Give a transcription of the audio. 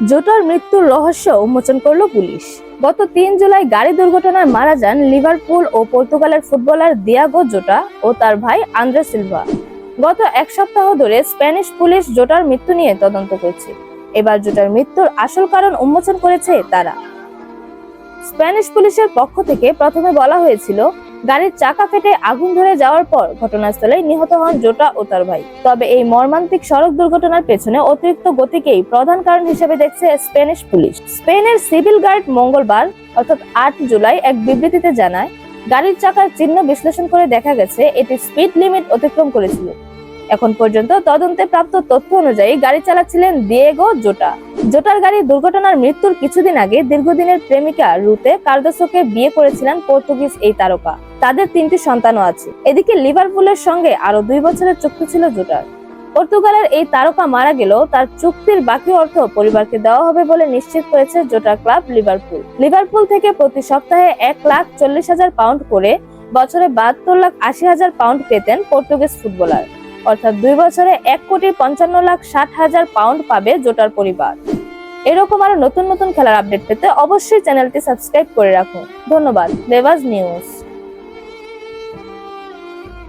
জোটার মৃত্যুর রহস্য উন্মোচন করল পুলিশ। গত তিন জুলাই গাড়ি দুর্ঘটনায় মারা যান লিভারপুল ও পর্তুগালের ফুটবলার দিয়াগো জোটা ও তার ভাই আন্দ্রে সিলভা। গত এক সপ্তাহ ধরে স্প্যানিশ পুলিশ জোটার মৃত্যু নিয়ে তদন্ত করছে। এবার জোটার মৃত্যুর আসল কারণ উন্মোচন করেছে তারা। স্প্যানিশ পুলিশের পক্ষ থেকে প্রথমে বলা হয়েছিল গাড়ির চাকা ফেটে আগুন ধরে যাওয়ার পর ঘটনাস্থলে নিহত হন জোটা ও তার ভাই। তবে এই মর্মান্তিক সড়ক দুর্ঘটনার পেছনে অতিরিক্ত গতিকেই প্রধান কারণ হিসেবে দেখছে স্পেনিশ পুলিশ। স্পেনের সিভিল গার্ড মঙ্গলবার, অর্থাৎ আট জুলাই, এক বিবৃতিতে জানায়, গাড়ির চাকার চিহ্ন বিশ্লেষণ করে দেখা গেছে, এটি স্পিড লিমিট অতিক্রম করেছিল। এখন পর্যন্ত তদন্তে প্রাপ্ত তথ্য অনুযায়ী গাড়ি চালাচ্ছিলেন দিয়েগো জোটা। জোটার গাড়ি দুর্ঘটনার মৃত্যুর কিছুদিন আগে দীর্ঘদিনের প্রেমিকা রুতে কার্দোসোকে বিয়ে করেছিলেন পর্তুগিজ এই তারকা। তাদের তিনটি সন্তানও আছে। এদিকে লিভারপুলের সঙ্গে আরও দুই বছরের চুক্তি ছিল জোটার। পর্তুগালের এই তারকা মারা গেলেও তার চুক্তির বাকি অর্থ পরিবারকে দেওয়া হবে বলে নিশ্চিত করেছে জোটার ক্লাব লিভারপুল। লিভারপুল থেকে প্রতি সপ্তাহে এক লাখ চল্লিশ হাজার পাউন্ড করে বছরে বাহাত্তর লাখ আশি হাজার পাউন্ড পেতেন পর্তুগিজ ফুটবলার। অর্থাৎ দুই বছরে এক কোটি পঞ্চান্ন লাখ ষাট হাজার পাউন্ড পাবে জোটার পরিবার। এরকম আরও নতুন নতুন খেলার আপডেট পেতে অবশ্যই চ্যানেলটি সাবস্ক্রাইব করে রাখুন। ধন্যবাদ। দেবাজ নিউজ।